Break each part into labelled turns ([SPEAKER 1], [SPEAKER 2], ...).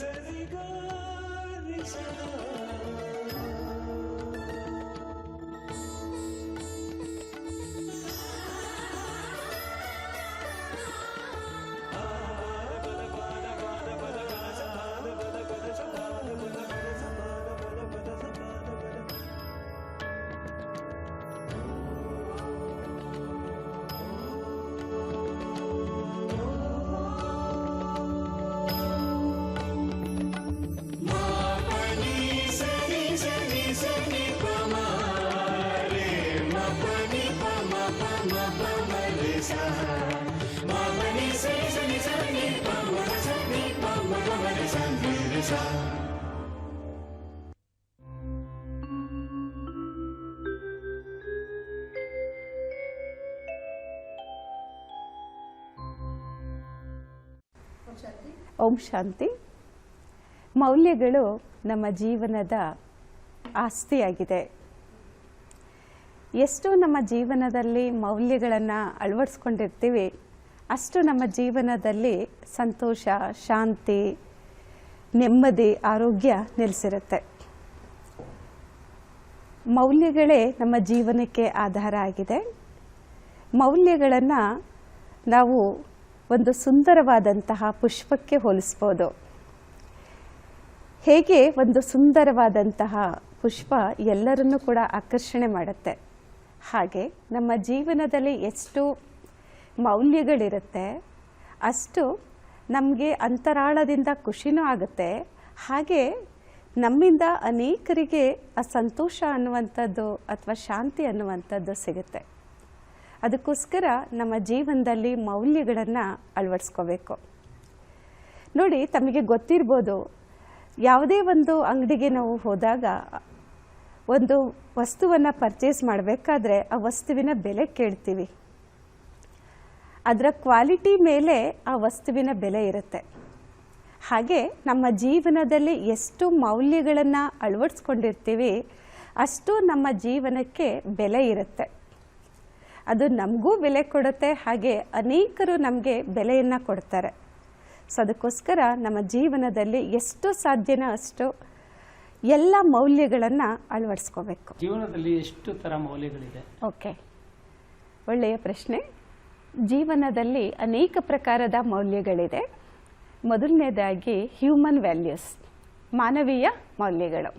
[SPEAKER 1] சரிகாரிசா ಓಂ ಶಾಂತಿ. ಮೌಲ್ಯಗಳು ನಮ್ಮ ಜೀವನದ ಆಸ್ತಿಯಾಗಿದೆ. ಎಷ್ಟು ನಮ್ಮ ಜೀವನದಲ್ಲಿ ಮೌಲ್ಯಗಳನ್ನು ಅಳವಡಿಸ್ಕೊಂಡಿರ್ತೀವಿ, ಅಷ್ಟು ನಮ್ಮ ಜೀವನದಲ್ಲಿ ಸಂತೋಷ, ಶಾಂತಿ, ನೆಮ್ಮದಿ, ಆರೋಗ್ಯ ನೆಲೆಸಿರುತ್ತೆ. ಮೌಲ್ಯಗಳೇ ನಮ್ಮ ಜೀವನಕ್ಕೆ ಆಧಾರ ಆಗಿದೆ. ಮೌಲ್ಯಗಳನ್ನು ನಾವು ಒಂದು ಸುಂದರವಾದಂತಹ ಪುಷ್ಪಕ್ಕೆ ಹೋಲಿಸ್ಬೋದು. ಹೇಗೆ ಒಂದು ಸುಂದರವಾದಂತಹ ಪುಷ್ಪ ಎಲ್ಲರನ್ನೂ ಕೂಡ ಆಕರ್ಷಣೆ ಮಾಡುತ್ತೆ. ಹಾಗೆ ನಮ್ಮ ಜೀವನದಲ್ಲಿ ಎಷ್ಟು ಮೌಲ್ಯಗಳಿರುತ್ತೆ, ಅಷ್ಟು ನಮಗೆ ಅಂತರಾಳದಿಂದ ಖುಷಿನೂ ಆಗುತ್ತೆ. ಹಾಗೆ ನಮ್ಮಿಂದ ಅನೇಕರಿಗೆ ಆ ಸಂತೋಷ ಅನ್ನುವಂಥದ್ದು ಅಥವಾ ಶಾಂತಿ ಅನ್ನುವಂಥದ್ದು ಸಿಗುತ್ತೆ. ಅದಕ್ಕೋಸ್ಕರ ನಮ್ಮ ಜೀವನದಲ್ಲಿ ಮೌಲ್ಯಗಳನ್ನು ಅಳವಡಿಸ್ಕೋಬೇಕು. ನೋಡಿ, ತಮಗೆ ಗೊತ್ತಿರ್ಬೋದು, ಯಾವುದೇ ಒಂದು ಅಂಗಡಿಗೆ ನಾವು ಹೋದಾಗ ಒಂದು ವಸ್ತುವನ್ನು ಪರ್ಚೇಸ್ ಮಾಡಬೇಕಾದ್ರೆ ಆ ವಸ್ತುವಿನ ಬೆಲೆ ಕೇಳ್ತೀವಿ. ಅದರ ಕ್ವಾಲಿಟಿ ಮೇಲೆ ಆ ವಸ್ತುವಿನ ಬೆಲೆ ಇರುತ್ತೆ. ಹಾಗೆ ನಮ್ಮ ಜೀವನದಲ್ಲಿ ಎಷ್ಟು ಮೌಲ್ಯಗಳನ್ನು ಅಳವಡಿಸ್ಕೊಂಡಿರ್ತೀವಿ, ಅಷ್ಟು ನಮ್ಮ ಜೀವನಕ್ಕೆ ಬೆಲೆ ಇರುತ್ತೆ. ಅದು ನಮಗೂ ಬೆಲೆ ಕೊಡುತ್ತೆ ಹಾಗೆ ಅನೇಕರು ನಮಗೆ ಬೆಲೆಯನ್ನು ಕೊಡ್ತಾರೆ. ಸೊ ಅದಕ್ಕೋಸ್ಕರ ನಮ್ಮ ಜೀವನದಲ್ಲಿ ಎಷ್ಟು ಸಾಧ್ಯನೋ ಅಷ್ಟು ಎಲ್ಲ ಮೌಲ್ಯಗಳನ್ನು ಅಳವಡಿಸ್ಕೋಬೇಕು.
[SPEAKER 2] ಜೀವನದಲ್ಲಿ ಎಷ್ಟು ಥರ ಮೌಲ್ಯಗಳಿದೆ?
[SPEAKER 1] ಓಕೆ. ಒಳ್ಳೆಯ ಪ್ರಶ್ನೆ. ಜೀವನದಲ್ಲಿ ಅನೇಕ ಪ್ರಕಾರದ ಮೌಲ್ಯಗಳಿದೆ. ಮೊದಲನೇದಾಗಿ ಹ್ಯೂಮನ್ ವ್ಯಾಲ್ಯೂಸ್ ಮಾನವೀಯ ಮೌಲ್ಯಗಳು.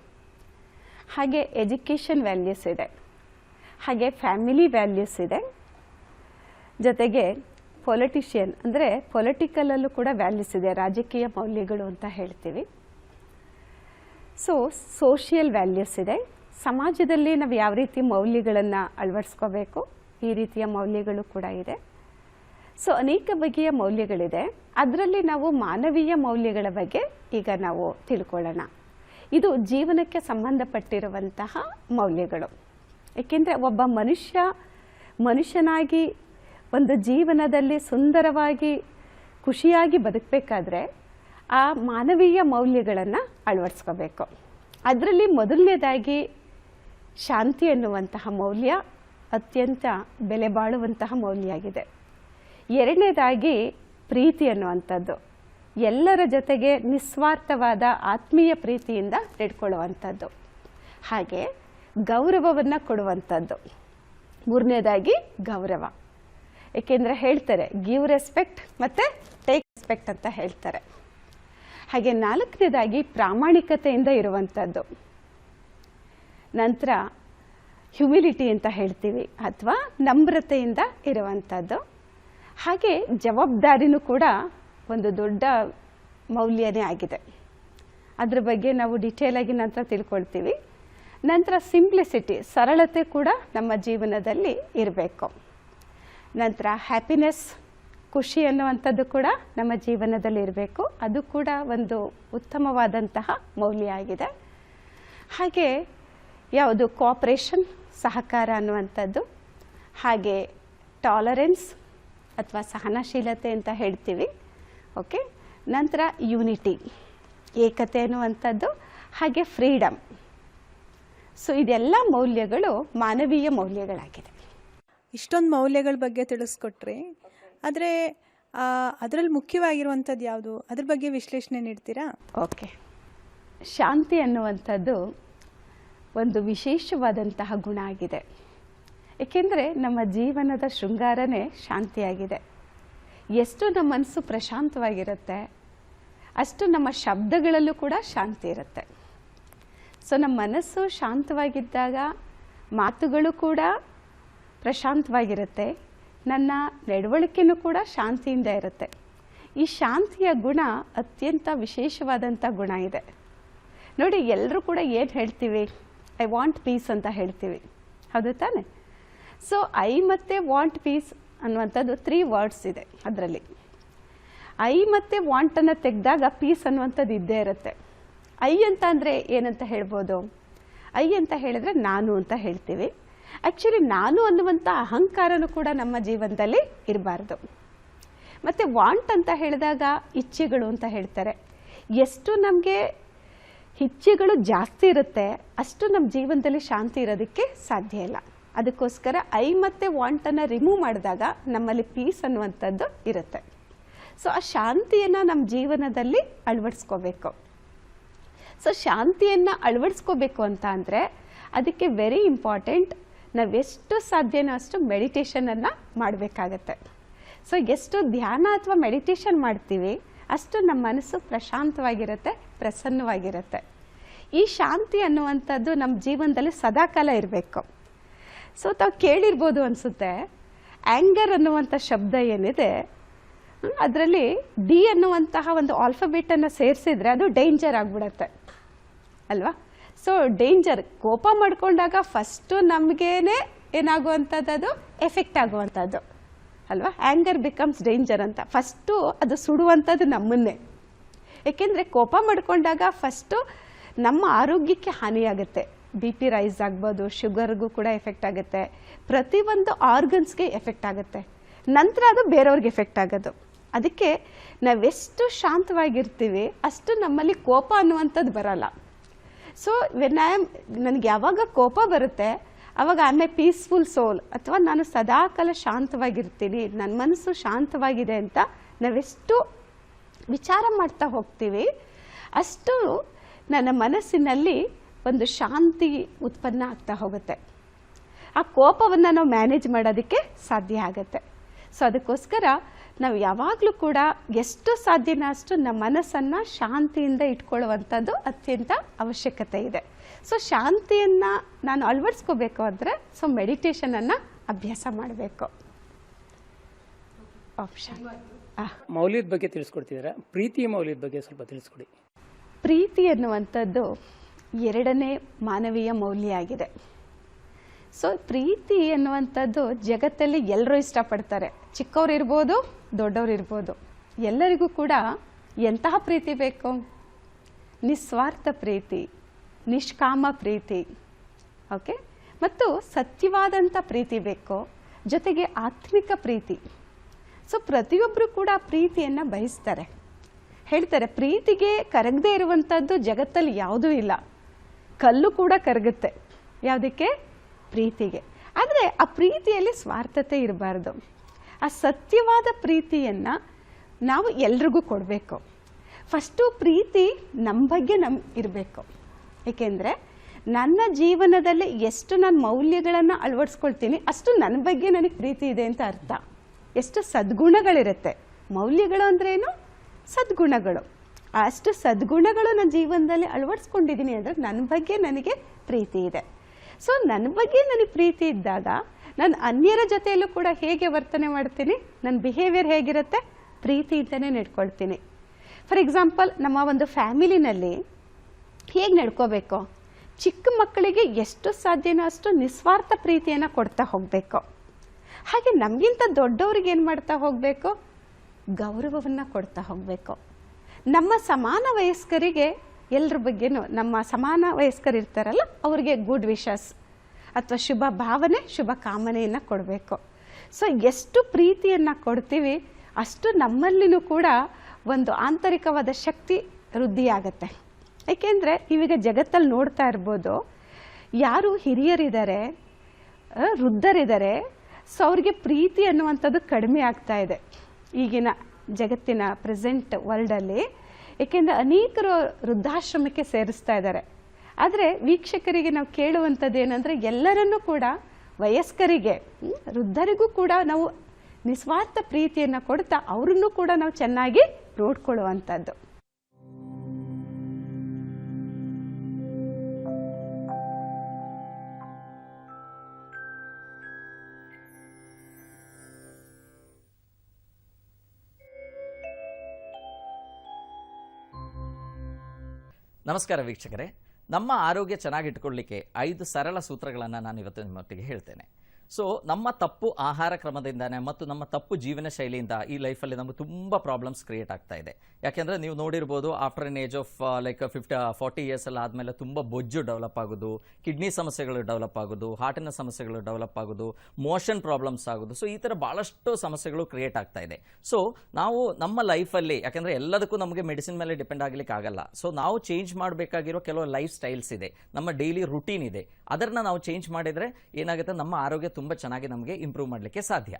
[SPEAKER 1] ಹಾಗೆ ಎಜುಕೇಷನ್ ವ್ಯಾಲ್ಯೂಸ್ ಇದೆ. ಹಾಗೆ ಫ್ಯಾಮಿಲಿ ವ್ಯಾಲ್ಯೂಸ್ ಇದೆ. ಜೊತೆಗೆ ಪೊಲಿಟಿಷಿಯನ್ ಅಂದರೆ ಪೊಲಿಟಿಕಲಲ್ಲೂ ಕೂಡ ವ್ಯಾಲ್ಯೂಸ್ ಇದೆ, ರಾಜಕೀಯ ಮೌಲ್ಯಗಳು ಅಂತ ಹೇಳ್ತೀವಿ. ಸೊ ಸೋಷಿಯಲ್ ವ್ಯಾಲ್ಯೂಸ್ ಇದೆ. ಸಮಾಜದಲ್ಲಿ ನಾವು ಯಾವ ರೀತಿ ಮೌಲ್ಯಗಳನ್ನು ಅಳವಡಿಸ್ಕೋಬೇಕು, ಈ ರೀತಿಯ ಮೌಲ್ಯಗಳು ಕೂಡ ಇದೆ. ಸೊ ಅನೇಕ ಬಗೆಯ ಮೌಲ್ಯಗಳಿದೆ. ಅದರಲ್ಲಿ ನಾವು ಮಾನವೀಯ ಮೌಲ್ಯಗಳ ಬಗ್ಗೆ ಈಗ ನಾವು ತಿಳ್ಕೊಳ್ಳೋಣ. ಇದು ಜೀವನಕ್ಕೆ ಸಂಬಂಧಪಟ್ಟಿರುವಂತಹ ಮೌಲ್ಯಗಳು. ಏಕೆಂದರೆ ಒಬ್ಬ ಮನುಷ್ಯ, ಮನುಷ್ಯನಾಗಿ ಒಂದು ಜೀವನದಲ್ಲಿ ಸುಂದರವಾಗಿ, ಖುಷಿಯಾಗಿ ಬದುಕಬೇಕಾದ್ರೆ ಆ ಮಾನವೀಯ ಮೌಲ್ಯಗಳನ್ನು ಅಳವಡಿಸ್ಕೋಬೇಕು. ಅದರಲ್ಲಿ ಮೊದಲನೇದಾಗಿ ಶಾಂತಿ ಎನ್ನುವಂತಹ ಮೌಲ್ಯ ಅತ್ಯಂತ ಬೆಲೆ ಬಾಳುವಂತಹ ಮೌಲ್ಯ ಆಗಿದೆ ಎರಡನೇದಾಗಿ ಪ್ರೀತಿ ಅನ್ನುವಂಥದ್ದು ಎಲ್ಲರ ಜೊತೆಗೆ ನಿಸ್ವಾರ್ಥವಾದ ಆತ್ಮೀಯ ಪ್ರೀತಿಯಿಂದ ನಡ್ಕೊಳ್ಳುವಂಥದ್ದು. ಹಾಗೆ ಗೌರವವನ್ನು ಕೊಡುವಂಥದ್ದು. ಮೂರನೇದಾಗಿ ಗೌರವ. ಏಕೆಂದರೆ ಹೇಳ್ತಾರೆ ಗಿವ್ ರೆಸ್ಪೆಕ್ಟ್ ಮತ್ತು ಟೇಕ್ ರೆಸ್ಪೆಕ್ಟ್ ಅಂತ ಹೇಳ್ತಾರೆ. ಹಾಗೆ ನಾಲ್ಕನೇದಾಗಿ ಪ್ರಾಮಾಣಿಕತೆಯಿಂದ ಇರುವಂಥದ್ದು. ನಂತರ ಹ್ಯುಮಿಲಿಟಿ ಅಂತ ಹೇಳ್ತೀವಿ, ಅಥವಾ ನಮ್ರತೆಯಿಂದ ಇರುವಂಥದ್ದು. ಹಾಗೆ ಜವಾಬ್ದಾರಿನೂ ಕೂಡ ಒಂದು ದೊಡ್ಡ ಮೌಲ್ಯನೇ ಆಗಿದೆ. ಅದ್ರ ಬಗ್ಗೆ ನಾವು ಡಿಟೇಲಾಗಿ ನಂತರ ತಿಳ್ಕೊಳ್ತೀವಿ. ನಂತರ ಸಿಂಪ್ಲಿಸಿಟಿ ಸರಳತೆ ಕೂಡ ನಮ್ಮ ಜೀವನದಲ್ಲಿ ಇರಬೇಕು. ನಂತರ ಹ್ಯಾಪಿನೆಸ್ ಖುಷಿ ಅನ್ನುವಂಥದ್ದು ಕೂಡ ನಮ್ಮ ಜೀವನದಲ್ಲಿ ಇರಬೇಕು. ಅದು ಕೂಡ ಒಂದು ಉತ್ತಮವಾದಂತಹ ಮೌಲ್ಯ ಆಗಿದೆ ಹಾಗೆ ಯಾವುದು ಕೋಆಪ್ರೇಷನ್ ಸಹಕಾರ ಅನ್ನುವಂಥದ್ದು, ಹಾಗೆ ಟಾಲರೆನ್ಸ್ ಅಥವಾ ಸಹನಶೀಲತೆ ಅಂತ ಹೇಳ್ತೀವಿ. ಓಕೆ ನಂತರ ಯೂನಿಟಿ ಏಕತೆ ಅನ್ನುವಂಥದ್ದು, ಹಾಗೆ ಫ್ರೀಡಮ್ ಸೊ ಇದೆಲ್ಲ ಮೌಲ್ಯಗಳು ಮಾನವೀಯ ಮೌಲ್ಯಗಳಾಗಿದೆ
[SPEAKER 3] ಇಷ್ಟೊಂದು ಮೌಲ್ಯಗಳ ಬಗ್ಗೆ ತಿಳಿಸ್ಕೊಟ್ರಿ. ಆದರೆ ಅದರಲ್ಲಿ ಮುಖ್ಯವಾಗಿರುವಂಥದ್ದು ಯಾವುದು? ಅದ್ರ ಬಗ್ಗೆ ವಿಶ್ಲೇಷಣೆ ನೀಡ್ತೀರಾ?
[SPEAKER 1] ಓಕೆ. ಶಾಂತಿ ಅನ್ನುವಂಥದ್ದು ಒಂದು ವಿಶೇಷವಾದಂತಹ ಗುಣ ಆಗಿದೆ. ಏಕೆಂದರೆ ನಮ್ಮ ಜೀವನದ ಶೃಂಗಾರನೇ ಶಾಂತಿಯಾಗಿದೆ. ಎಷ್ಟು ನಮ್ಮ ಮನಸ್ಸು ಪ್ರಶಾಂತವಾಗಿರುತ್ತೆ ಅಷ್ಟು ನಮ್ಮ ಶಬ್ದಗಳಲ್ಲೂ ಕೂಡ ಶಾಂತಿ ಇರುತ್ತೆ. ಸೊ ನಮ್ಮ ಮನಸ್ಸು ಶಾಂತವಾಗಿದ್ದಾಗ ಮಾತುಗಳು ಕೂಡ ಪ್ರಶಾಂತವಾಗಿರುತ್ತೆ. ನನ್ನ ನಡವಳಿಕೆನೂ ಕೂಡ ಶಾಂತಿಯಿಂದ ಇರುತ್ತೆ. ಈ ಶಾಂತಿಯ ಗುಣ ಅತ್ಯಂತ ವಿಶೇಷವಾದಂಥ ಗುಣ ಇದೆ. ನೋಡಿ ಎಲ್ಲರೂ ಕೂಡ ಏನು ಹೇಳ್ತೀವಿ? ಐ ವಾಂಟ್ ಪೀಸ್ ಅಂತ ಹೇಳ್ತೀವಿ. ಹೌದು ತಾನೆ? ಸೊ ಐ ಮತ್ತು ವಾಂಟ್ ಪೀಸ್ ಅನ್ನುವಂಥದ್ದು ತ್ರೀ ವರ್ಡ್ಸ್ ಇದೆ ಅದರಲ್ಲಿ. ಐ ಮತ್ತು ವಾಂಟನ್ನು ತೆಗೆದಾಗ ಪೀಸ್ ಅನ್ನುವಂಥದ್ದು ಇದ್ದೇ ಇರುತ್ತೆ. ಐ ಅಂತ ಅಂದರೆ ಏನಂತ ಹೇಳ್ಬೋದು? ಐ ಅಂತ ಹೇಳಿದ್ರೆ ನಾನು ಅಂತ ಹೇಳ್ತೀವಿ. ಆ್ಯಕ್ಚುಲಿ ನಾನು ಅನ್ನುವಂಥ ಅಹಂಕಾರನೂ ಕೂಡ ನಮ್ಮ ಜೀವನದಲ್ಲಿ ಇರಬಾರ್ದು. ಮತ್ತು ವಾಂಟ್ ಅಂತ ಹೇಳಿದಾಗ ಇಚ್ಛೆಗಳು ಅಂತ ಹೇಳ್ತಾರೆ. ಎಷ್ಟು ನಮಗೆ ಇಚ್ಛೆಗಳು ಜಾಸ್ತಿ ಇರುತ್ತೆ, ಅಷ್ಟು ನಮ್ಮ ಜೀವನದಲ್ಲಿ ಶಾಂತಿ ಇರೋದಕ್ಕೆ ಸಾಧ್ಯ ಇಲ್ಲ. ಅದಕ್ಕೋಸ್ಕರ ಐ ಮತ್ತು ವಾಂಟನ್ನು ರಿಮೂವ್ ಮಾಡಿದಾಗ ನಮ್ಮಲ್ಲಿ ಪೀಸ್ ಅನ್ನುವಂಥದ್ದು ಇರುತ್ತೆ. ಸೊ ಆ ಶಾಂತಿಯನ್ನು ನಮ್ಮ ಜೀವನದಲ್ಲಿ ಅಳವಡಿಸ್ಕೋಬೇಕು. ಸೊ ಶಾಂತಿಯನ್ನು ಅಳವಡಿಸ್ಕೋಬೇಕು ಅಂತ ಅಂದರೆ ಅದಕ್ಕೆ ವೆರಿ ಇಂಪಾರ್ಟೆಂಟ್ ನಾವು ಎಷ್ಟು ಸಾಧ್ಯನೋ ಅಷ್ಟು ಮೆಡಿಟೇಷನನ್ನು ಮಾಡಬೇಕಾಗತ್ತೆ. ಸೊ ಎಷ್ಟು ಧ್ಯಾನ ಅಥವಾ ಮೆಡಿಟೇಷನ್ ಮಾಡ್ತೀವಿ, ಅಷ್ಟು ನಮ್ಮ ಮನಸ್ಸು ಪ್ರಶಾಂತವಾಗಿರುತ್ತೆ, ಪ್ರಸನ್ನವಾಗಿರುತ್ತೆ. ಈ ಶಾಂತಿ ಅನ್ನುವಂಥದ್ದು ನಮ್ಮ ಜೀವನದಲ್ಲಿ ಸದಾಕಾಲ ಇರಬೇಕು. ಸೊ ತಾವು ಕೇಳಿರ್ಬೋದು ಅನಿಸುತ್ತೆ ಆ್ಯಂಗರ್ ಅನ್ನುವಂಥ ಶಬ್ದ ಏನಿದೆ ಅದರಲ್ಲಿ ಡಿ ಅನ್ನುವಂತಹ ಒಂದು ಆಲ್ಫಬೆಟನ್ನು ಸೇರಿಸಿದ್ರೆ ಅದು ಡೇಂಜರ್ ಆಗಿಬಿಡತ್ತೆ. ಅಲ್ವಾ? ಸೊ ಡೇಂಜರ್ ಕೋಪ ಮಾಡ್ಕೊಂಡಾಗ ಫಸ್ಟು ನಮಗೇನೆ ಏನಾಗುವಂಥದ್ದು ಅದು ಎಫೆಕ್ಟ್ ಆಗುವಂಥದ್ದು. ಅಲ್ವಾ? ಆ್ಯಂಗರ್ ಬಿಕಮ್ಸ್ ಡೇಂಜರ್ ಅಂತ. ಫಸ್ಟು ಅದು ಸುಡುವಂಥದ್ದು ನಮ್ಮನ್ನೇ. ಏಕೆಂದರೆ ಕೋಪ ಮಾಡಿಕೊಂಡಾಗ ಫಸ್ಟು ನಮ್ಮ ಆರೋಗ್ಯಕ್ಕೆ ಹಾನಿಯಾಗುತ್ತೆ. ಬಿ ಪಿ ರೈಸ್ ಆಗ್ಬೋದು ಶುಗರ್ಗೂ ಕೂಡ ಎಫೆಕ್ಟ್ ಆಗುತ್ತೆ. ಪ್ರತಿಯೊಂದು ಆರ್ಗನ್ಸ್ಗೆ ಎಫೆಕ್ಟ್ ಆಗುತ್ತೆ. ನಂತರ ಅದು ಬೇರೆಯವ್ರಿಗೆ ಎಫೆಕ್ಟ್ ಆಗೋದು. ಅದಕ್ಕೆ ನಾವೆಷ್ಟು ಶಾಂತವಾಗಿರ್ತೀವಿ, ಅಷ್ಟು ನಮ್ಮಲ್ಲಿ ಕೋಪ ಅನ್ನುವಂಥದ್ದು ಬರಲ್ಲ. ಸೊ ವೆನ್ ಐ ಆಮ್ ನನಗೆ ಯಾವಾಗ ಕೋಪ ಬರುತ್ತೆ, ಅವಾಗ ಐ ಎ ಪೀಸ್ಫುಲ್ ಸೋಲ್ ಅಥವಾ ನಾನು ಸದಾಕಾಲ ಶಾಂತವಾಗಿರ್ತೀನಿ ನನ್ನ ಮನಸ್ಸು ಶಾಂತವಾಗಿದೆ ಅಂತ ನಾವೆಷ್ಟು ವಿಚಾರ ಮಾಡ್ತಾ ಹೋಗ್ತೀವಿ, ಅಷ್ಟು ನನ್ನ ಮನಸ್ಸಿನಲ್ಲಿ ಒಂದು ಶಾಂತಿ ಉತ್ಪನ್ನ ಆಗ್ತಾ ಹೋಗುತ್ತೆ. ಆ ಕೋಪವನ್ನು ನಾವು ಮ್ಯಾನೇಜ್ ಮಾಡೋದಕ್ಕೆ ಸಾಧ್ಯ ಆಗುತ್ತೆ. ಸೊ ಅದಕ್ಕೋಸ್ಕರ ನಾವು ಯಾವಾಗಲೂ ಕೂಡ ಎಷ್ಟು ಸಾಧ್ಯನ ಅಷ್ಟು ನಮ್ಮ ಮನಸ್ಸನ್ನು ಶಾಂತಿಯಿಂದ ಇಟ್ಕೊಳ್ಳುವಂಥದ್ದು ಅತ್ಯಂತ ಅವಶ್ಯಕತೆ ಇದೆ. ಸೊ ಶಾಂತಿಯನ್ನು ನಾನು ಅಳವಡಿಸ್ಕೋಬೇಕು ಅಂದರೆ ಸೊ ಮೆಡಿಟೇಷನನ್ನು ಅಭ್ಯಾಸ ಮಾಡಬೇಕು. ಆಪ್ಷನ್
[SPEAKER 2] ಮೌಲ್ಯದ ಬಗ್ಗೆ ತಿಳಿಸ್ಕೊಡ್ತಿದ್ದೀರಾ? ಪ್ರೀತಿ ಮೌಲ್ಯದ ಬಗ್ಗೆ ಸ್ವಲ್ಪ ತಿಳಿಸ್ಕೊಡಿ.
[SPEAKER 1] ಪ್ರೀತಿ ಅನ್ನುವಂಥದ್ದು ಎರಡನೇ ಮಾನವೀಯ ಮೌಲ್ಯ ಆಗಿದೆ. ಸೊ ಪ್ರೀತಿ ಎನ್ನುವಂಥದ್ದು ಜಗತ್ತಲ್ಲಿ ಎಲ್ಲರೂ ಇಷ್ಟಪಡ್ತಾರೆ. ಚಿಕ್ಕವ್ರು ಇರ್ಬೋದು, ದೊಡ್ಡವ್ರು ಇರ್ಬೋದು. ಎಲ್ಲರಿಗೂ ಕೂಡ ಎಂತಹ ಪ್ರೀತಿ ಬೇಕು? ನಿಸ್ವಾರ್ಥ ಪ್ರೀತಿ, ನಿಷ್ಕಾಮ ಪ್ರೀತಿ. ಓಕೆ ಮತ್ತು ಸತ್ಯವಾದಂಥ ಪ್ರೀತಿ ಬೇಕು. ಜೊತೆಗೆ ಆತ್ಮಿಕ ಪ್ರೀತಿ. ಸೊ ಪ್ರತಿಯೊಬ್ಬರು ಕೂಡ ಪ್ರೀತಿಯನ್ನು ಬಯಸ್ತಾರೆ. ಹೇಳ್ತಾರೆ, ಪ್ರೀತಿಗೆ ಕರಗದೇ ಇರುವಂಥದ್ದು ಜಗತ್ತಲ್ಲಿ ಯಾವುದೂ ಇಲ್ಲ. ಕಲ್ಲು ಕೂಡ ಕರಗುತ್ತೆ. ಯಾವುದಕ್ಕೆ? ಪ್ರೀತಿಗೆ. ಆದರೆ ಆ ಪ್ರೀತಿಯಲ್ಲಿ ಸ್ವಾರ್ಥತೆ ಇರಬಾರ್ದು. ಆ ಸತ್ಯವಾದ ಪ್ರೀತಿಯನ್ನು ನಾವು ಎಲ್ರಿಗೂ ಕೊಡಬೇಕು. ಫಸ್ಟು ಪ್ರೀತಿ ನಮ್ಮ ಬಗ್ಗೆ ನಮ್ ಇರಬೇಕು. ಏಕೆಂದರೆ ನನ್ನ ಜೀವನದಲ್ಲಿ ಎಷ್ಟು ನಾನು ಮೌಲ್ಯಗಳನ್ನು ಅಳವಡಿಸ್ಕೊಳ್ತೀನಿ ಅಷ್ಟು ನನ್ನ ಬಗ್ಗೆ ನನಗೆ ಪ್ರೀತಿ ಇದೆ ಅಂತ ಅರ್ಥ. ಎಷ್ಟು ಸದ್ಗುಣಗಳಿರುತ್ತೆ. ಮೌಲ್ಯಗಳು ಅಂದ್ರೇನು? ಸದ್ಗುಣಗಳು. ಅಷ್ಟು ಸದ್ಗುಣಗಳು ನನ್ನ ಜೀವನದಲ್ಲಿ ಅಳವಡಿಸ್ಕೊಂಡಿದ್ದೀನಿ ಅಂದರೆ ನನ್ನ ಬಗ್ಗೆ ನನಗೆ ಪ್ರೀತಿ ಇದೆ. ಸೊ ನನ್ನ ಬಗ್ಗೆ ನನಗೆ ಪ್ರೀತಿ ಇದ್ದಾಗ ನಾನು ಅನ್ಯರ ಜೊತೆಯಲ್ಲೂ ಕೂಡ ಹೇಗೆ ವರ್ತನೆ ಮಾಡ್ತೀನಿ, ನನ್ನ ಬಿಹೇವಿಯರ್ ಹೇಗಿರುತ್ತೆ ಪ್ರೀತಿಯಿಂದನೇ ನಡ್ಕೊಳ್ತೀನಿ. ಫಾರ್ ಎಕ್ಸಾಂಪಲ್ ನಮ್ಮ ಒಂದು ಫ್ಯಾಮಿಲಿನಲ್ಲಿ ಹೇಗೆ ನಡ್ಕೋಬೇಕು? ಚಿಕ್ಕ ಮಕ್ಕಳಿಗೆ ಎಷ್ಟು ಸಾಧ್ಯನೋ ಅಷ್ಟು ನಿಸ್ವಾರ್ಥ ಪ್ರೀತಿಯನ್ನು ಕೊಡ್ತಾ ಹೋಗಬೇಕು. ಹಾಗೆ ನಮಗಿಂತ ದೊಡ್ಡವ್ರಿಗೆ ಏನು ಮಾಡ್ತಾ ಹೋಗಬೇಕು? ಗೌರವವನ್ನು ಕೊಡ್ತಾ ಹೋಗಬೇಕು. ನಮ್ಮ ಸಮಾನ ವಯಸ್ಕರಿಗೆ ಎಲ್ಲರ ಬಗ್ಗೆನೂ ನಮ್ಮ ಸಮಾನ ವಯಸ್ಕರು ಇರ್ತಾರಲ್ಲ, ಅವ್ರಿಗೆ ಗುಡ್ ವಿಶಸ್ ಅಥವಾ ಶುಭ ಭಾವನೆ, ಶುಭ ಕಾಮನೆಯನ್ನು ಕೊಡಬೇಕು. ಸೊ ಎಷ್ಟು ಪ್ರೀತಿಯನ್ನು ಕೊಡ್ತೀವಿ, ಅಷ್ಟು ನಮ್ಮಲ್ಲಿನೂ ಕೂಡ ಒಂದು ಆಂತರಿಕವಾದ ಶಕ್ತಿ ವೃದ್ಧಿಯಾಗತ್ತೆ. ಏಕೆಂದರೆ, ಇವಾಗ ಜಗತ್ತಲ್ಲಿ ನೋಡ್ತಾ ಇರ್ಬೋದು, ಯಾರು ಹಿರಿಯರಿದ್ದಾರೆ ವೃದ್ಧರಿದ್ದಾರೆ ಸೊ ಅವ್ರಿಗೆ ಪ್ರೀತಿ ಅನ್ನುವಂಥದ್ದು ಕಡಿಮೆ ಆಗ್ತಾ ಇದೆ ಈಗಿನ ಜಗತ್ತಿನ ಪ್ರೆಸೆಂಟ್ ವರ್ಲ್ಡಲ್ಲಿ ಏಕೆಂದರೆ ಅನೇಕರು ವೃದ್ಧಾಶ್ರಮಕ್ಕೆ ಸೇರಿಸ್ತಾ ಇದ್ದಾರೆ. ಆದರೆ ವೀಕ್ಷಕರಿಗೆ ನಾವು ಕೇಳುವಂಥದ್ದು ಏನಂದರೆ ಎಲ್ಲರನ್ನೂ ಕೂಡ ವಯಸ್ಕರಿಗೆ ವೃದ್ಧರಿಗೂ ಕೂಡ ನಾವು ನಿಸ್ವಾರ್ಥ ಪ್ರೀತಿಯನ್ನು ಕೊಡ್ತಾ ಅವ್ರನ್ನೂ ಕೂಡ ನಾವು ಚೆನ್ನಾಗಿ ನೋಡ್ಕೊಳ್ಳುವಂಥದ್ದು.
[SPEAKER 4] ನಮಸ್ಕಾರ ವೀಕ್ಷಕರೇ. ನಮ್ಮ ಆರೋಗ್ಯ ಚೆನ್ನಾಗಿಟ್ಕೊಳ್ಳಿಕ್ಕೆ ಐದು ಸರಳ ಸೂತ್ರಗಳನ್ನು ನಾನು ಇವತ್ತು ನಿಮ್ಮೊಟ್ಟಿಗೆ ಹೇಳ್ತೇನೆ. ಸೊ ನಮ್ಮ ತಪ್ಪು ಆಹಾರ ಕ್ರಮದಿಂದಾನೆ ಮತ್ತು ನಮ್ಮ ತಪ್ಪು ಜೀವನ ಶೈಲಿಯಿಂದ ಈ ಲೈಫಲ್ಲಿ ನಮಗೆ ತುಂಬ ಪ್ರಾಬ್ಲಮ್ಸ್ ಕ್ರಿಯೇಟ್ ಆಗ್ತಾ ಇದೆ. ಯಾಕೆಂದರೆ ನೀವು ನೋಡಿರ್ಬೋದು after an age of like fifty forty years ಎಲ್ಲ ಆದಮೇಲೆ ತುಂಬ ಬೊಜ್ಜು ಡೆವಲಪ್ ಆಗೋದು ಕಿಡ್ನಿ ಸಮಸ್ಯೆಗಳು ಡೆವಲಪ್ ಆಗೋದು ಹಾರ್ಟಿನ ಸಮಸ್ಯೆಗಳು ಡೆವಲಪ್ ಆಗೋದು ಮೋಷನ್ ಪ್ರಾಬ್ಲಮ್ಸ್ ಆಗೋದು. ಸೊ ಈ ಥರ ಭಾಳಷ್ಟು ಸಮಸ್ಯೆಗಳು ಕ್ರಿಯೇಟ್ ಆಗ್ತಾ ಇದೆ. ಸೊ ನಾವು ನಮ್ಮ ಲೈಫಲ್ಲಿ ಯಾಕೆಂದರೆ ಎಲ್ಲದಕ್ಕೂ ನಮಗೆ ಮೆಡಿಸಿನ್ ಮೇಲೆ ಡಿಪೆಂಡ್ ಆಗಲಿಕ್ಕೆ ಆಗಲ್ಲ. ಸೊ ನಾವು ಚೇಂಜ್ ಮಾಡಬೇಕಾಗಿರೋ ಕೆಲವು ಲೈಫ್ ಸ್ಟೈಲ್ಸ್ ಇದೆ. ನಮ್ಮ ಡೈಲಿ ರುಟೀನ್ ಇದೆ. ಅದನ್ನ ನಾವು ಚೇಂಜ್ ಮಾಡಿದರೆ ಏನಾಗುತ್ತೆ? ನಮ್ಮ ಆರೋಗ್ಯ ತುಂಬ ಚೆನ್ನಾಗಿ ನಮಗೆ ಇಂಪ್ರೂವ್ ಮಾಡಲಿಕ್ಕೆ ಸಾಧ್ಯ.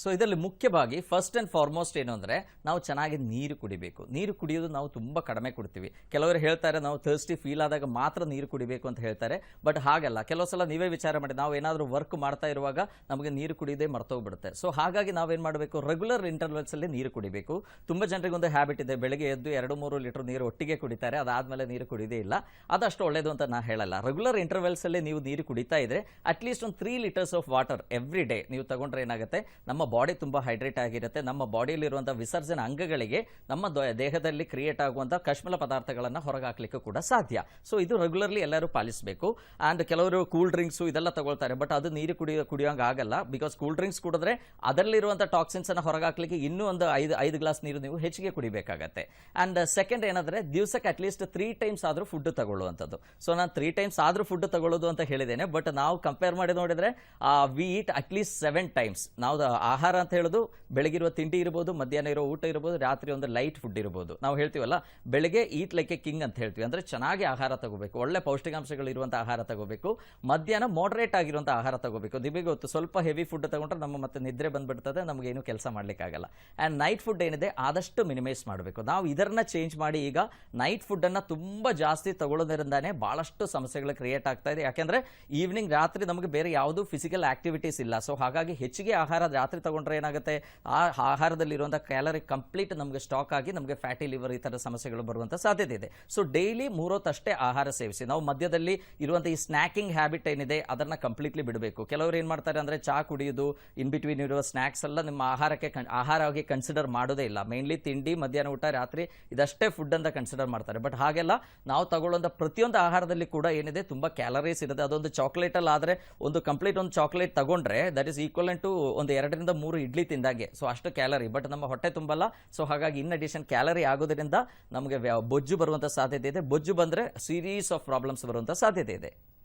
[SPEAKER 4] ಸೊ ಇದರಲ್ಲಿ ಮುಖ್ಯವಾಗಿ ಫಸ್ಟ್ ಆ್ಯಂಡ್ ಫಾರ್ಮೋಸ್ಟ್ ಏನು ಅಂದರೆ ನಾವು ಚೆನ್ನಾಗಿ ನೀರು ಕುಡಿಬೇಕು. ನೀರು ಕುಡಿಯೋದು ನಾವು ತುಂಬ ಕಡಿಮೆ ಕುಡ್ತೀವಿ. ಕೆಲವರು ಹೇಳ್ತಾರೆ ನಾವು ಥರ್ಸ್ಟಿ ಫೀಲ್ ಆದಾಗ ಮಾತ್ರ ನೀರು ಕುಡಿಬೇಕು ಅಂತ ಹೇಳ್ತಾರೆ. ಬಟ್ ಹಾಗಲ್ಲ. ಕೆಲವು ಸಲ ನೀವೇ ವಿಚಾರ ಮಾಡಿ ನಾವು ಏನಾದರೂ ವರ್ಕ್ ಮಾಡ್ತಾ ಇರುವಾಗ ನಮಗೆ ನೀರು ಕುಡಿಯೋದೇ ಮರ್ತೋಗ್ಬಿಡುತ್ತೆ. ಸೊ ಹಾಗಾಗಿ ನಾವೇನು ಮಾಡಬೇಕು? ರೆಗ್ಯುಲರ್ ಇಂಟರ್ವಲ್ಸಲ್ಲಿ ನೀರು ಕುಡಿಬೇಕು. ತುಂಬ ಜನರಿಗೆ ಒಂದು ಹ್ಯಾಬಿಟ್ ಇದೆ. ಬೆಳಗ್ಗೆ ಎದ್ದು ಎರಡು, ಮೂರು ಲೀಟರ್ ನೀರು ಒಟ್ಟಿಗೆ ಕುಡಿತಾರೆ. ಅದಾದಮೇಲೆ ನೀರು ಕುಡಿಯೋದೇ ಇಲ್ಲ. ಅದಷ್ಟು ಒಳ್ಳೆಯದು ಅಂತ ನಾನು ಹೇಳಲ್ಲ. ರೆಗ್ಯುಲರ್ ಇಂಟರ್ವಲ್ಸಲ್ಲಿ ನೀವು ನೀರು ಕುಡಿತಾ ಇದ್ರೆ ಅಟ್ಲೀಸ್ಟ್ ಒಂದು three litres of water every day ನೀವು ತಗೊಂಡ್ರೆ ಏನಾಗುತ್ತೆ? ನಮ್ಮ ಬಾಡಿ ತುಂಬ ಹೈಡ್ರೇಟ್ ಆಗಿರುತ್ತೆ. ನಮ್ಮ ಬಾಡಿಯಲ್ಲಿರುವಂಥ ವಿಸರ್ಜನ ಅಂಗಗಳಿಗೆ ನಮ್ಮ ದೇಹದಲ್ಲಿ ಕ್ರಿಯೇಟ್ ಆಗುವಂಥ ಕಶ್ಮಲ ಪದಾರ್ಥಗಳನ್ನು ಹೊರಗೆ ಹಾಕ್ಲಿಕ್ಕೆ ಕೂಡ ಸಾಧ್ಯ. ಸೊ ಇದು ರೆಗ್ಯುಲರ್ಲಿ ಎಲ್ಲರೂ ಪಾಲಿಸಬೇಕು. ಆ್ಯಂಡ್ ಕೆಲವರು ಕೂಲ್ ಡ್ರಿಂಕ್ಸು ಇದೆಲ್ಲ ತಗೊಳ್ತಾರೆ. ಬಟ್ ಅದು ನೀರು ಕುಡಿಯೋ ಕುಡಿಯೋಂಗೆ ಆಗಲ್ಲ. ಬಿಕಾಸ್ ಕೂಲ್ ಡ್ರಿಂಕ್ಸ್ ಕುಡಿದ್ರೆ ಅದರಲ್ಲಿರುವಂಥ ಟಾಕ್ಸಿನ್ಸನ್ನು ಹೊರಗೆ ಹಾಕ್ಲಿಕ್ಕೆ ಇನ್ನೂ ಒಂದು ಐದು ಐದು ಗ್ಲಾಸ್ ನೀರು ನೀವು ಹೆಚ್ಚಿಗೆ ಕುಡಿಬೇಕಾಗತ್ತೆ. ಆ್ಯಂಡ್ ಸೆಕೆಂಡ್ ಏನಂದರೆ ದಿವಸಕ್ಕೆ ಅಟ್ಲೀಸ್ಟ್ ತ್ರೀ ಟೈಮ್ಸ್ ಆದರೂ ಫುಡ್ ತಗೊಳ್ಳುವಂಥದ್ದು. ಸೊ ನಾನು ತ್ರೀ ಟೈಮ್ಸ್ ಆದರೂ ಫುಡ್ ತಗೊಳ್ಳೋದು ಅಂತ ಹೇಳಿದ್ದೇನೆ. ಬಟ್ ನಾವು ಕಂಪೇರ್ ಮಾಡಿ ನೋಡಿದರೆ we eat at least seven times ನಾವು ಆಹಾರ ಅಂತ ಹೇಳೋದು ಬೆಳಗಿರುವ ತಿಂಡಿ ಇರ್ಬೋದು, ಮಧ್ಯಾಹ್ನ ಇರೋ ಊಟ ಇರ್ಬೋದು, ರಾತ್ರಿ ಒಂದು ಲೈಟ್ ಫುಡ್ ಇರ್ಬೋದು. ನಾವು ಹೇಳ್ತೀವಲ್ಲ, ಬೆಳಗ್ಗೆ ಈಟ್ ಲೈಕ್ ಎ ಕಿಂಗ್ ಅಂತ ಹೇಳ್ತೀವಿ. ಅಂದ್ರೆ ಚೆನ್ನಾಗಿ ಆಹಾರ ತಗೋಬೇಕು, ಒಳ್ಳೆ ಪೌಷ್ಟಿಕಾಂಶಗಳು ಇರುವಂಥ ಆಹಾರ ತಗೋಬೇಕು, ಮಧ್ಯಾಹ್ನ ಮಾಡ್ರೇಟ್ ಆಗಿರುವಂಥ ಆಹಾರ ತಗೋಬೇಕು. ನಿಮಗೆ ಗೊತ್ತು, ಸ್ವಲ್ಪ ಹೆವಿ ಫುಡ್ ತಗೊಂಡ್ರೆ ನಮ್ಮ ಮತ್ತೆ ನಿದ್ರೆ ಬಂದ್ಬಿಡ್ತದೆ, ನಮಗೆ ಏನು ಕೆಲಸ ಮಾಡಲಿಕ್ಕಾಗಲ್ಲ. ಆ್ಯಂಡ್ ನೈಟ್ ಫುಡ್ ಏನಿದೆ, ಆದಷ್ಟು ಮಿನಿಮೈಸ್ ಮಾಡಬೇಕು. ನಾವು ಇದನ್ನು ಚೇಂಜ್ ಮಾಡಿ ಈಗ ನೈಟ್ ಫುಡ್ಡನ್ನು ತುಂಬ ಜಾಸ್ತಿ ತಗೊಳ್ಳೋದ್ರಿಂದಾನೇ ಭಾಳಷ್ಟು ಸಮಸ್ಯೆಗಳು ಕ್ರಿಯೇಟ್ ಆಗ್ತಾ ಇದೆ. ಯಾಕೆಂದರೆ ಈವ್ನಿಂಗ್ ರಾತ್ರಿ ನಮಗೆ ಬೇರೆ ಯಾವುದೂ ಫಿಸಿಕಲ್ ಆಕ್ಟಿವಿಟೀಸ್ ಇಲ್ಲ. ಸೊ ಹಾಗಾಗಿ ಹೆಚ್ಚಿಗೆ ಆಹಾರ ರಾತ್ರಿ ತಗೊಂಡ್ರೆ ಏನಾಗುತ್ತೆ? ಆ ಆಹಾರದಲ್ಲಿರುವಂಥ ಕ್ಯಾಲರಿ ಕಂಪ್ಲೀಟ್ ನಮಗೆ ಸ್ಟಾಕ್ ಆಗಿ ನಮಗೆ ಫ್ಯಾಟಿ ಲಿವರ್ ಈ ಥರ ಸಮಸ್ಯೆಗಳು ಬರುವಂಥ ಸಾಧ್ಯತೆ ಇದೆ. ಸೊ ಡೈಲಿ ಮೂರೊತ್ತಷ್ಟೇ ಆಹಾರ ಸೇವಿಸಿ. ನಾವು ಮಧ್ಯದಲ್ಲಿ ಇರುವಂಥ ಈ ಸ್ನ್ಯಾಕಿಂಗ್ ಹ್ಯಾಬಿಟ್ ಏನಿದೆ ಅದನ್ನ ಕಂಪ್ಲೀಟ್ಲಿ ಬಿಡಬೇಕು. ಕೆಲವರು ಏನು ಮಾಡ್ತಾರೆ ಅಂದರೆ ಚಾ ಕುಡಿಯೋದು, ಇನ್ ಬಿಟ್ವೀನ್ ಇರುವ ಸ್ನ್ಯಾಕ್ಸ್ ಎಲ್ಲ ನಿಮ್ಮ ಆಹಾರಕ್ಕೆ ಆಹಾರವಾಗಿ ಕನ್ಸಿಡರ್ ಮಾಡೋದೇ ಇಲ್ಲ. ಮೇನ್ಲಿ ತಿಂಡಿ, ಮಧ್ಯಾಹ್ನ ಊಟ, ರಾತ್ರಿ ಇದಷ್ಟೇ ಫುಡ್ ಅಂತ ಕನ್ಸಿಡರ್ ಮಾಡ್ತಾರೆ. ಬಟ್ ಹಾಗೆಲ್ಲ ನಾವು ತಗೊಳ್ಳೋಂಥ ಪ್ರತಿಯೊಂದು ಆಹಾರದಲ್ಲಿ ಕೂಡ ಏನಿದೆ ತುಂಬ ಕ್ಯಾಲರೀಸ್ ಇರುತ್ತೆ. ಅದೊಂದು ಚಾಕ್ಲೇಟಲ್ಲಿ ಆದರೆ ಒಂದು ಕಂಪ್ಲೀಟ್ ಒಂದು ಚಾಕ್ಲೇಟ್ ತಗೊಂಡ್ರೆ ದಟ್ ಈಸ್ ಈಕ್ವಲ್ ಟು ಒಂದು ಎರಡರಿಂದ ಮೂರು ಇಡ್ಲಿ ತಿಂದಾಗೆ. ಸೊ ಅಷ್ಟು ಕ್ಯಾಲರಿ ಬಟ್ ನಮ್ಮ ಹೊಟ್ಟೆ ತುಂಬಲ್ಲ. ಸೊ ಹಾಗಾಗಿ ಇನ್ ಅಡಿಷನ್ ಕ್ಯಾಲರಿ ಆಗೋದ್ರಿಂದ ನಮಗೆ ಬೊಜ್ಜು ಬರುವಂಥ ಸಾಧ್ಯತೆ ಇದೆ. ಬೊಜ್ಜು ಬಂದರೆ ಸೀರೀಸ್ ಆಫ್ ಪ್ರಾಬ್ಲಮ್ಸ್ ಬರುವಂಥ ಸಾಧ್ಯತೆ ಇದೆ.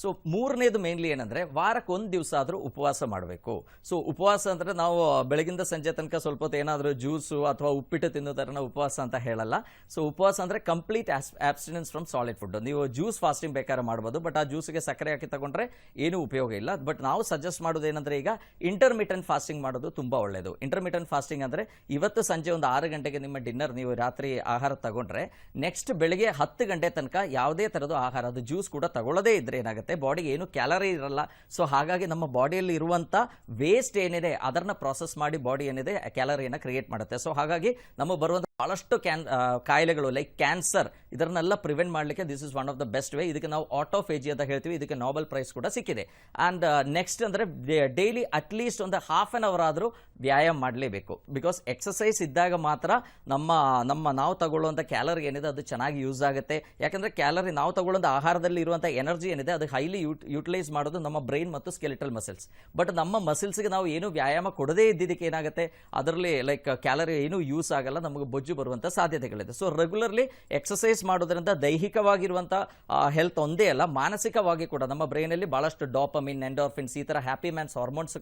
[SPEAKER 4] ಸೊ ಮೂರನೇದು ಮೇನ್ಲಿ ಏನಂದರೆ ವಾರಕ್ಕೆ ಒಂದು ದಿವಸ ಆದರೂ ಉಪವಾಸ ಮಾಡಬೇಕು. ಸೊ ಉಪವಾಸ ಅಂದರೆ ನಾವು ಬೆಳಗಿಂದ ಸಂಜೆ ತನಕ ಸ್ವಲ್ಪ ಹೊತ್ತು ಏನಾದರೂ ಜ್ಯೂಸು ಅಥವಾ ಉಪ್ಪಿಟ್ಟು ತಿನ್ನೋದನ್ನು ಉಪವಾಸ ಅಂತ ಹೇಳಲ್ಲ. ಸೊ ಉಪವಾಸ ಅಂದರೆ complete abstinence from solid food ನೀವು ಜ್ಯೂಸ್ ಫಾಸ್ಟಿಂಗ್ ಬೇಕಾದ್ರೆ ಮಾಡ್ಬೋದು ಬಟ್ ಆ ಜ್ಯೂಸ್ಗೆ ಸಕ್ಕರೆ ಹಾಕಿ ತಗೊಂಡ್ರೆ ಏನೂ ಉಪಯೋಗ ಇಲ್ಲ. ಬಟ್ ನಾವು ಸಜೆಸ್ಟ್ ಮಾಡೋದು ಏನಂದರೆ ಈಗ ಇಂಟರ್ಮಿಟೆಂಟ್ ಫಾಸ್ಟಿಂಗ್ ಮಾಡೋದು ತುಂಬ ಒಳ್ಳೆಯದು ಇಂಟರ್ಮಿಟೆಂಟ್ ಫಾಸ್ಟಿಂಗ್ ಅಂದರೆ ಇವತ್ತು ಸಂಜೆ ಒಂದು ಆರು ಗಂಟೆಗೆ ನಿಮ್ಮ ಡಿನ್ನರ್ ನೀವು ರಾತ್ರಿ ಆಹಾರ ತಗೊಂಡ್ರೆ ನೆಕ್ಸ್ಟ್ ಬೆಳಿಗ್ಗೆ ಹತ್ತು ಗಂಟೆ ತನಕ ಯಾವುದೇ ಥರದ ಆಹಾರ, ಅದು ಜ್ಯೂಸ್ ಕೂಡ ತಗೊಳ್ಳೋದೇ ಇದ್ರೆ ಏನಾಗುತ್ತೆ? ಬಾಡಿಗೆ ಏನು ಕ್ಯಾಲರಿ ಇರಲ್ಲ. ಸೊ ಹಾಗಾಗಿ ನಮ್ಮ ಬಾಡಿಯಲ್ಲಿ ಇರುವಂತ ವೇಸ್ಟ್ ಏನಿದೆ, ಅದನ್ನ ಪ್ರಾಸೆಸ್ ಮಾಡಿ ಬಾಡಿ ಏನಿದೆ ಕ್ಯಾಲರಿಯನ್ನು ಕ್ರಿಯೇಟ್ ಮಾಡುತ್ತೆ. ಸೊ ಹಾಗಾಗಿ ನಮಗೆ ಬರುವಂಥ ಬಹಳಷ್ಟು ಕ್ಯಾನ್ ಕಾಯಿಲೆಗಳು ಲೈಕ್ ಕ್ಯಾನ್ಸರ್ ಇದನ್ನೆಲ್ಲ ಪ್ರಿವೆಂಟ್ ಮಾಡಲಿಕ್ಕೆ this is one of the best way ಇದಕ್ಕೆ ನಾವು ಆಟೋಫೇಜಿ ಅಂತ ಹೇಳ್ತೀವಿ. ಇದಕ್ಕೆ ನೋಬೆಲ್ ಪ್ರೈಸ್ ಕೂಡ ಸಿಕ್ಕಿದೆ. ಆ್ಯಂಡ್ ನೆಕ್ಸ್ಟ್ ಅಂದರೆ ಡೈಲಿ ಅಟ್ಲೀಸ್ಟ್ ಒಂದು ಹಾಫ್ ಆನ್ ಅವರ್ ಆದರೂ ವ್ಯಾಯಾಮ ಮಾಡಲೇಬೇಕು. ಬಿಕಾಸ್ ಎಕ್ಸಸೈಸ್ ಇದ್ದಾಗ ಮಾತ್ರ ನಮ್ಮ ನಮ್ಮ ನಾವು ತಗೊಳ್ಳುವಂಥ ಕ್ಯಾಲರಿ ಏನಿದೆ ಅದು ಚೆನ್ನಾಗಿ ಯೂಸ್ ಆಗುತ್ತೆ. ಯಾಕಂದರೆ ಕ್ಯಾಲರಿ ನಾವು ತಗೊಳ್ಳೋಂಥ ಆಹಾರದಲ್ಲಿ ಇರುವಂಥ ಎನರ್ಜಿ ಏನಿದೆ ಅದು ಹೈಲಿ ಯೂಟ್ ಯೂಟಿಲೈಸ್ ಮಾಡೋದು ನಮ್ಮ ಬ್ರೈನ್ ಮತ್ತು ಸ್ಕೆಲಿಟಲ್ ಮಸಲ್ಸ್ ಬಟ್ ನಮ್ಮ ಮಸಲ್ಸ್ಗೆ ನಾವು ಏನು ವ್ಯಾಯಾಮ ಕೊಡದೇ ಇದ್ದಿದ್ದಕ್ಕೆ ಏನಾಗುತ್ತೆ? ಅದರಲ್ಲಿ ಲೈಕ್ ಕ್ಯಾಲರಿ ಏನೂ ಯೂಸ್ ಆಗಲ್ಲ. ನಮಗೆ ಬೊಜ್ಜು ಬೊಜ್ಜು ಬರುವಂಥ ಸಾಧ್ಯತೆಗಳಿದೆ. ಸೊ ರೆಗ್ಯುಲರ್ಲಿ ಎಕ್ಸಸೈಸ್ ಮಾಡೋದ್ರಿಂದ ದೈಹಿಕವಾಗಿರುವಂಥ ಹೆಲ್ತ್ ಒಂದೇ ಅಲ್ಲ, ಮಾನಸಿಕವಾಗಿ ಕೂಡ ನಮ್ಮ ಬ್ರೈನಲ್ಲಿ ಭಾಳಷ್ಟು ಡಾಪಮಿನ್ ಎಂಡೋರ್ಫಿನ್ಸ್ ಈ ಥರ ಹ್ಯಾಪಿ ಮ್ಯಾನ್ಸ್ ಹಾರ್ಮೋನ್ಸ್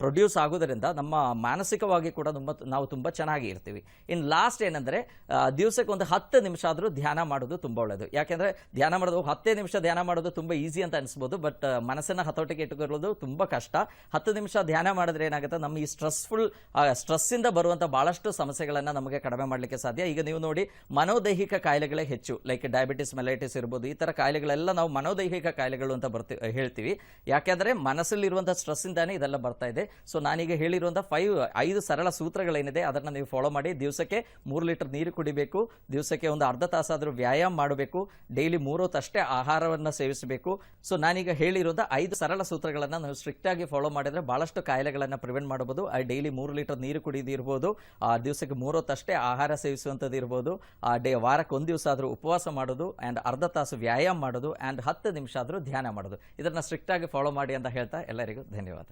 [SPEAKER 4] ಪ್ರೊಡ್ಯೂಸ್ ಆಗೋದ್ರಿಂದ ನಮ್ಮ ಮಾನಸಿಕವಾಗಿ ಕೂಡ ತುಂಬ, ನಾವು ತುಂಬ ಚೆನ್ನಾಗಿ ಇರ್ತೀವಿ. ಇನ್ನು ಲಾಸ್ಟ್ ಏನಂದರೆ ದಿವಸಕ್ಕೆ ಒಂದು ಹತ್ತು ನಿಮಿಷ ಆದರೂ ಧ್ಯಾನ ಮಾಡೋದು ತುಂಬ ಒಳ್ಳೆಯದು ಯಾಕೆಂದರೆ ಧ್ಯಾನ ಮಾಡೋದು ಹತ್ತೇ ನಿಮಿಷ ಧ್ಯಾನ ಮಾಡೋದು ತುಂಬ ಈಸಿ ಅಂತ ಅನಿಸ್ಬೋದು ಬಟ್ ಮನಸ್ಸನ್ನು ಹತೋಟಿಗೆ ಇಟ್ಟುಕೊಳ್ಳೋದು ತುಂಬ ಕಷ್ಟ. ಹತ್ತು ನಿಮಿಷ ಧ್ಯಾನ ಮಾಡಿದ್ರೆ ಏನಾಗುತ್ತೆ, ನಮ್ಮ ಈ ಸ್ಟ್ರೆಸ್ಫುಲ್ ಸ್ಟ್ರೆಸ್ಸಿಂದ ಬರುವಂಥ ಭಾಳಷ್ಟು ಸಮಸ್ಯೆಗಳನ್ನು ನಮಗೆ ಕಡಿಮೆ ಮಾಡಲಿಕ್ಕೆ ಸಾಧ್ಯ. ಈಗ ನೀವು ನೋಡಿ ಮನೋದೈಹಿಕ ಕಾಯಿಲೆಗಳೇ ಹೆಚ್ಚು. ಲೈಕ್ ಡಯಾಬಿಟಿಸ್ ಮೆಲೈಟಿಸ್ ಇರ್ಬೋದು, ಈ ಥರ ಕಾಯಿಲೆಗಳೆಲ್ಲ ನಾವು ಮನೋದೈಹಿಕ ಕಾಯಿಲೆಗಳು ಅಂತ ಬರ್ತಿ, ಹೇಳ್ತೀವಿ. ಯಾಕೆಂದರೆ ಮನಸ್ಸಲ್ಲಿರುವಂಥ ಸ್ಟ್ರೆಸ್ಸಿಂದಾನೇ ಇದೆಲ್ಲ ಬರ್ತಾ ಇದೆ. ಸೊ ನಾನೀಗ ಹೇಳಿರುವಂಥ ಫೈವ್ ಐದು ಸರಳ ಸೂತ್ರಗಳೇನಿದೆ, ಅದನ್ನು ನೀವು ಫಾಲೋ ಮಾಡಿ. ದಿವಸಕ್ಕೆ ಮೂರು ಲೀಟರ್ ನೀರು ಕುಡಿಬೇಕು. ದಿವಸಕ್ಕೆ ಒಂದು ಅರ್ಧ ತಾಸಾದರೂ ವ್ಯಾಯಾಮ ಮಾಡಬೇಕು. ಡೈಲಿ ಮೂರು ಹೊತ್ತಷ್ಟೇ ಆಹಾರವನ್ನು ಸೇವಿಸಬೇಕು. ಸೊ ನಾನೀಗ ಹೇಳಿರೋದ ಐದು ಸರಳ ಸೂತ್ರಗಳನ್ನು ನಾವು ಸ್ಟ್ರಿಕ್ಟ್ ಆಗಿ ಫಾಲೋ ಮಾಡಿದರೆ ಭಾಳಷ್ಟು ಕಾಯಿಲೆಗಳನ್ನು ಪ್ರಿವೆಂಟ್ ಮಾಡಬಹುದು. ಡೈಲಿ ಮೂರು ಲೀಟರ್ ನೀರು ಕುಡಿದಿರ್ಬೋದು. ಆ ದಿವಸಕ್ಕೆ ಮೂರು ಹೊತ್ತಷ್ಟೇ ಆಹಾರ ಸೇವಿಸುವಂಥದ್ದು ಇರ್ಬೋದು, ಆ ಡೇ ವಾರಕ್ಕೆ ಒಂದು ದಿವಸ ಆದರೂ ಉಪವಾಸ ಮಾಡೋದು ಆ್ಯಂಡ್ ಅರ್ಧ ತಾಸು ವ್ಯಾಯಾಮ ಮಾಡೋದು ಆ್ಯಂಡ್ ಹತ್ತು ನಿಮಿಷ ಆದರೂ ಧ್ಯಾನ ಮಾಡೋದು. ಇದನ್ನು ಸ್ಟ್ರಿಕ್ಟ್ ಆಗಿ ಫಾಲೋ ಮಾಡಿ ಅಂತ ಹೇಳ್ತಾ ಎಲ್ಲರಿಗೂ ಧನ್ಯವಾದ.